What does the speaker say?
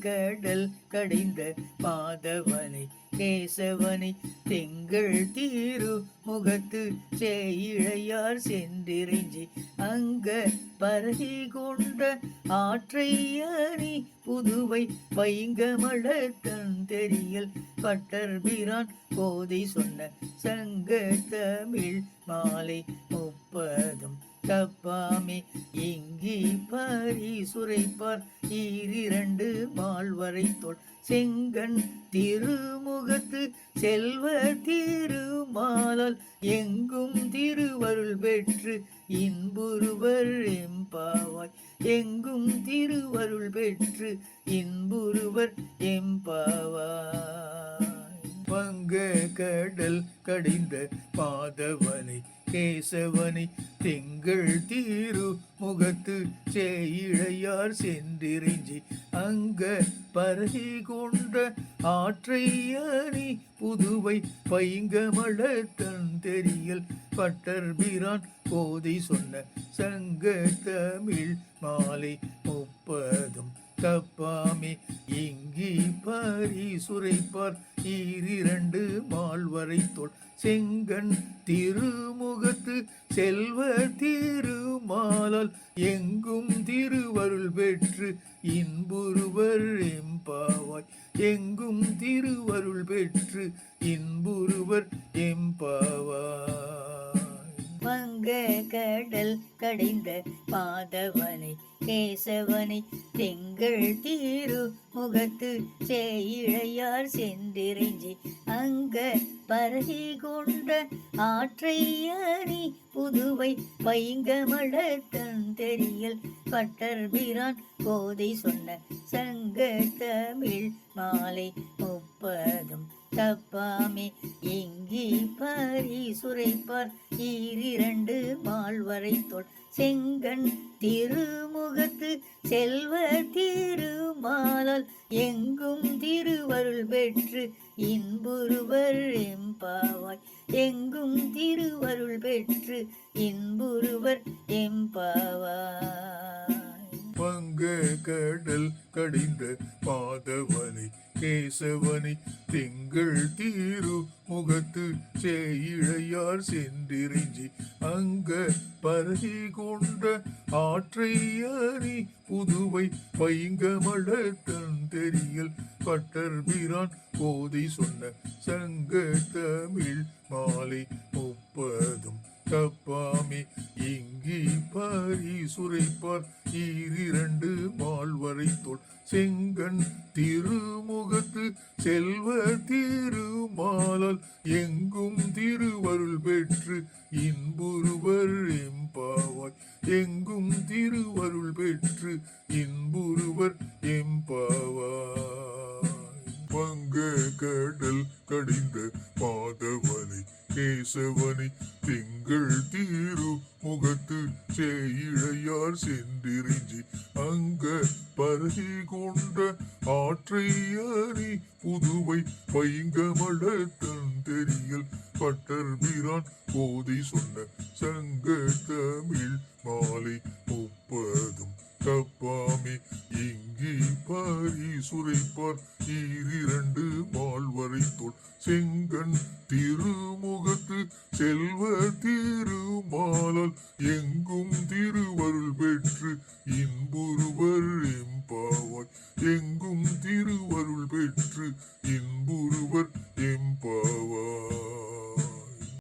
கடல் கடைந்த பாதவனை கேசவனை திங்கள் தீரு முகத்து சேயிழையார் சென்றிறைஞ்சி. அங்க பரகி கொண்ட ஆற்றையணி புதுவை வைங்கமள தன் தெரியல். பட்டர் பிரான் கோதை சொன்ன சங்க தமிழ் மாலை முப்பதும் தப்பாமே. இங்கி பாரி சுரைப்பார் ஈரிரண்டு மால்வரை தொல் செங்கண் திருமுகத்து செல்வ திருமாலால் எங்கும் திருவருள் பெற்று இன்புருவர் எம்பாவாய். எங்கும் திருவருள் பெற்று இன்புருவர் எம்பாவாய். வங்க கடல் கடிந்த பாதவனை கேசவனை திங்கள் தீரு முகத்து சேயிழையார் சென்றிறைஞ்சி. அங்க பரகி கொண்ட ஆற்றை அணி புதுவை பைங்கமள தன் தெரியல். பட்டர் பிரான் கோதை சொன்ன சங்க தமிழ் மாலை முப்பதும். தப்பாமே இங்கி பாரி சுரைப்பார் ஈரிரண்டு மால்வரை தோல் செங்கண் திருமுகத்து செல்வ திருமாலால். எங்கும் திருவருள் பெற்று இன்புருவர் எம்பாவாய். எங்கும் திருவருள் பெற்று இன்புருவர் எம்பாவாய். வங்க கடல் கடைந்த மாதவனை கேசவனை திங்கள் தீரு முகத்து சேயிழையார் சென்றிறைஞ்சி அங்க பரகி கொண்ட ஆற்றையணி புதுவை பைங்கமள தன் தெரியல் பட்டர் பிரான் கோதை சொன்ன சங்க தமிழ் மாலை முப்ப தப்பாமே. இங்கி பாரி சுரைப்பார் ஈரிரண்டு வாழ்வரை தோல் செங்கண் திருமுகத்து செல்வ திருமாலால். எங்கும் திருவருள் பெற்று இன்புருவர் எம்பாவாய். எங்கும் திருவருள் பெற்று இன்புருவர் எம்பாவாய். பங்கு கடல் கடிந்த பாதவனை கேசவனை திங்கள் தீரு முகத்து சேயிழையார் சென்றிறைஞ்சி அங்க பரகி கொண்ட ஆற்றை அணி புதுவை பைங்கமள தன் தெரியல். பட்டர் பிரான் கோதை சொன்ன சங்க தமிழ் மாலை சீரிரண்டு மால்வரை தோல் செங்கண் திருமுகத்து செல்வ திருமாலால் எங்கும் திருவருள் பெற்று இன்புருவர் எம்பாவாய் எங்கும் திருவருள் பெற்று இன்புருவர் மாதவனை கேசவனை திங்கள் தீரு முகத்து சேயிழையார் சென்றிறிஞ்சி அங்க பரகி கொண்ட ஆற்றை அணி புதுவை பைங்கமள தன் தெரியல் பட்டர் பிரான் கோதை சொன்ன சங்க தமிழ் மாலை முப்பதும் தப்பாமே இங்கி பாரி சுரைப்பார். ஈரிரண்டு மால்வரை தோல் செங்கன் திருமுகத்து செல்வ திருமாலால். எங்கும்